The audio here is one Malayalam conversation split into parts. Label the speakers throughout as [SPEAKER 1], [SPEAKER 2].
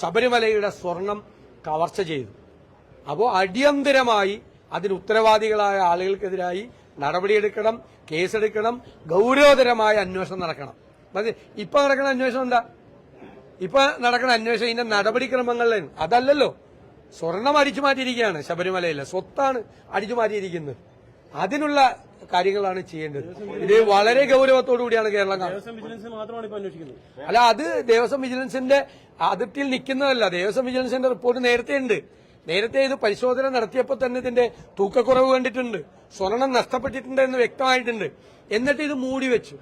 [SPEAKER 1] ശബരിമലയുടെ സ്വർണം കവർച്ച ചെയ്തു. അപ്പോൾ അടിയന്തരമായി അതിന് ഉത്തരവാദികളായ ആളുകൾക്കെതിരായി നടപടിയെടുക്കണം കേസെടുക്കണം ഗൗരവതരമായ അന്വേഷണം നടക്കണം. ഇപ്പൊ നടക്കുന്ന അന്വേഷണം എന്താ? ഇപ്പൊ നടക്കുന്ന അന്വേഷണം ഇതിന്റെ നടപടിക്രമങ്ങളിലാണ് അതല്ലല്ലോ. സ്വർണം അടിച്ചു മാറ്റിയിരിക്കുകയാണ് ശബരിമലയിലെ. സ്വത്താണ് അടിച്ചു മാറ്റിയിരിക്കുന്നത്. അതിനുള്ള കാര്യങ്ങളാണ് ചെയ്യേണ്ടത്. ഇത് വളരെ ഗൗരവത്തോടു കൂടിയാണ് കേരളം അല്ല അത് ദേവസ്വം വിജിലൻസിന്റെ അതിർത്തിയിൽ നിൽക്കുന്നതല്ല. ദേവസ്വം വിജിലൻസിന്റെ റിപ്പോർട്ട് നേരത്തെ ഉണ്ട്. നേരത്തെ ഇത് പരിശോധന നടത്തിയപ്പോൾ തന്നെ ഇതിന്റെ തൂക്കക്കുറവ് കണ്ടിട്ടുണ്ട്. സ്വർണം നഷ്ടപ്പെട്ടിട്ടുണ്ട് എന്ന് വ്യക്തമായിട്ടുണ്ട്. എന്നിട്ട് ഇത് മൂടി വെച്ചു.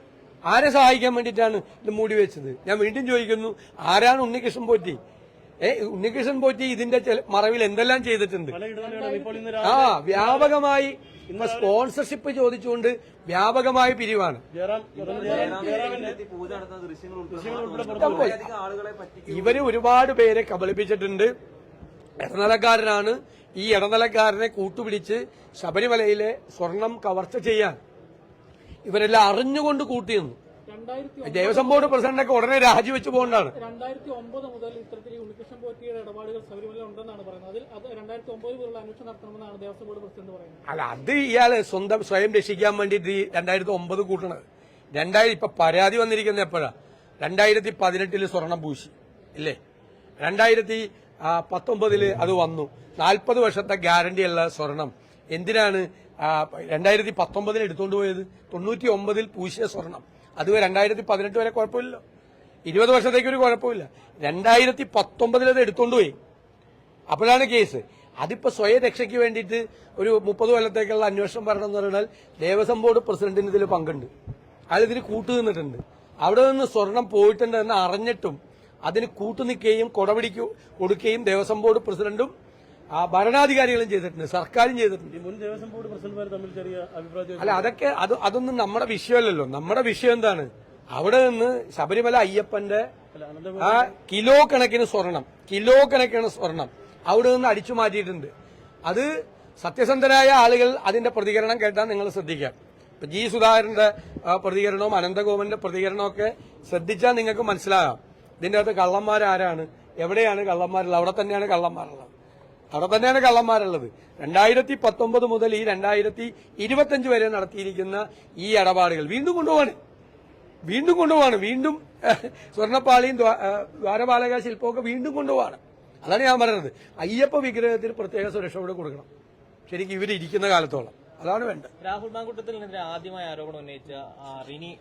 [SPEAKER 1] ആരെ സഹായിക്കാൻ വേണ്ടിയിട്ടാണ് ഇത് മൂടി വെച്ചത്? ഞാൻ വീണ്ടും ചോദിക്കുന്നു ആരാണ് ഉണ്ണികൃഷ്ണൻ പോറ്റി? ഏ ഉണ്ണികൃഷ്ണൻ പോറ്റി ഇതിന്റെ മറവിൽ എന്തെല്ലാം ചെയ്തിട്ടുണ്ട്? ആ വ്യാപകമായി ഇപ്പൊ സ്പോൺസർഷിപ്പ് ചോദിച്ചുകൊണ്ട് വ്യാപകമായ പിരിവാണ്. ഇവർ ഒരുപാട് പേരെ കബളിപ്പിച്ചിട്ടുണ്ട്. ഇടനിലക്കാരനാണ് ഈ ഇടനിലക്കാരനെ കൂട്ടുപിടിച്ച് ശബരിമലയിലെ സ്വർണം കവർച്ച ചെയ്യാൻ. ഇവരെല്ലാം അറിഞ്ഞുകൊണ്ട് കൂട്ടിയെന്നു
[SPEAKER 2] രണ്ടായിരത്തി
[SPEAKER 1] ദേവസ്വം ബോർഡ് പ്രസിഡന്റൊക്കെ ഉടനെ രാജിവെച്ചു പോകേണ്ടതാണ്
[SPEAKER 2] രണ്ടായിരത്തി ഒമ്പത് മുതൽ ഇത്തരത്തിൽ ഉണ്ണികൃഷ്ണൻ പോറ്റിയുടെ ഇടപാടുകൾ ശബരിമല ഉണ്ടെന്നാണ് പറയുന്നത്. അതിൽ അത് രണ്ടായിരത്തി ഒമ്പത് മുതലുള്ള അന്വേഷണം നടത്തണമെന്നാണ് ദേവസ്വം ബോർഡ് പ്രസിഡന്റ് പറയുന്നത്.
[SPEAKER 1] അല്ല അത് ഇയാൾ സ്വന്തം സ്വയം രക്ഷിക്കാൻ വേണ്ടിയിട്ട് ഈ രണ്ടായിരത്തി ഒമ്പത് കൂട്ടണത്. രണ്ടായിരം ഇപ്പൊ പരാതി വന്നിരിക്കുന്നത് എപ്പോഴാ? രണ്ടായിരത്തി പതിനെട്ടിൽ സ്വർണം പൂശി ഇല്ലേ? രണ്ടായിരത്തി പത്തൊമ്പതിൽ അത് വന്നു. നാൽപ്പത് വർഷത്തെ ഗ്യാരണ്ടി ഉള്ള സ്വർണം. എന്തിനാണ് രണ്ടായിരത്തി പത്തൊമ്പതിൽ എടുത്തുകൊണ്ട് പോയത്? തൊണ്ണൂറ്റി ഒമ്പതിൽ പൂശിയ സ്വർണം. അത് രണ്ടായിരത്തി പതിനെട്ട് വരെ കുഴപ്പമില്ലല്ലോ. ഇരുപത് വർഷത്തേക്ക് ഒരു കുഴപ്പമില്ല. രണ്ടായിരത്തി പത്തൊമ്പതിൽ അത് എടുത്തുകൊണ്ട് പോയി അപ്പോഴാണ് കേസ്. അതിപ്പോ സ്വയരക്ഷയ്ക്ക് വേണ്ടിയിട്ട് ഒരു മുപ്പത് കൊല്ലത്തേക്കുള്ള അന്വേഷണം വരണം എന്ന് പറഞ്ഞാൽ ദേവസ്വം ബോർഡ് പ്രസിഡന്റിന് ഇതിൽ പങ്കുണ്ട്. ഇതിന് കൂട്ടു നിന്നിട്ടുണ്ട്. അവിടെ നിന്ന് സ്വർണം പോയിട്ടുണ്ട് എന്ന് അറിഞ്ഞിട്ടും അതിന് കൂട്ടുനിൽക്കുകയും കൊടപിടിക്കു കൊടുക്കുകയും ദേവസ്വം ബോർഡ് പ്രസിഡന്റും ആ ഭരണാധികാരികളും ചെയ്തിട്ടുണ്ട് സർക്കാരും ചെയ്തിട്ടുണ്ട്.
[SPEAKER 3] മുൻ ദേവസ്വം ബോർഡ് പ്രസിഡന്റുമാർ തമ്മിൽ ചെറിയ അഭിപ്രായം
[SPEAKER 1] അല്ല അതൊക്കെ അത് അതൊന്നും നമ്മുടെ വിഷയമല്ലല്ലോ. നമ്മുടെ വിഷയം എന്താണ്? അവിടെ നിന്ന് ശബരിമല അയ്യപ്പന്റെ ആ കിലോ കണക്കിന് സ്വർണം കിലോ കണക്കിന് സ്വർണം അവിടെ നിന്ന് അടിച്ചു മാറ്റിയിട്ടുണ്ട്. അത് സത്യസന്ധരായ ആളുകൾ അതിന്റെ പ്രതികരണം കേട്ടാൽ നിങ്ങൾ ശ്രദ്ധിക്കാം. ഇപ്പൊ ജി സുധാകരന്റെ പ്രതികരണവും അനന്തഗോപന്റെ പ്രതികരണവും ഒക്കെ ശ്രദ്ധിച്ചാൽ നിങ്ങൾക്ക് മനസ്സിലാകാം. ഇതിന്റെ അകത്ത് കള്ളന്മാരാരാണ്? എവിടെയാണ് കള്ളന്മാരുള്ളത്? അവിടെ തന്നെയാണ് കള്ളന്മാരുള്ളത്. അവിടെ തന്നെയാണ് കള്ളന്മാരുള്ളത്. രണ്ടായിരത്തി പത്തൊമ്പത് മുതൽ ഈ രണ്ടായിരത്തി ഇരുപത്തഞ്ച് വരെ നടത്തിയിരിക്കുന്ന ഈ ഇടപാടുകൾ വീണ്ടും കൊണ്ടുപോവാണ്. വീണ്ടും കൊണ്ടുപോവാണ്. വീണ്ടും സ്വർണപ്പാളിയും ദ്വാ- ദ്വാരപാലക ശില്പമൊക്കെ വീണ്ടും കൊണ്ടുപോവാണ്. അതാണ് ഞാൻ പറയുന്നത്. അയ്യപ്പ വിഗ്രഹത്തിന് പ്രത്യേക സുരക്ഷ കൂടെ കൊടുക്കണം. ശരിക്കും ഇരിക്കുന്ന കാലത്തോളം. അതാണ് വേണ്ടത്.
[SPEAKER 4] രാഹുൽ മാങ്കുട്ടത്തിനെതിരെ ആദ്യമായി ആരോപണം ഉന്നയിച്ച റിനി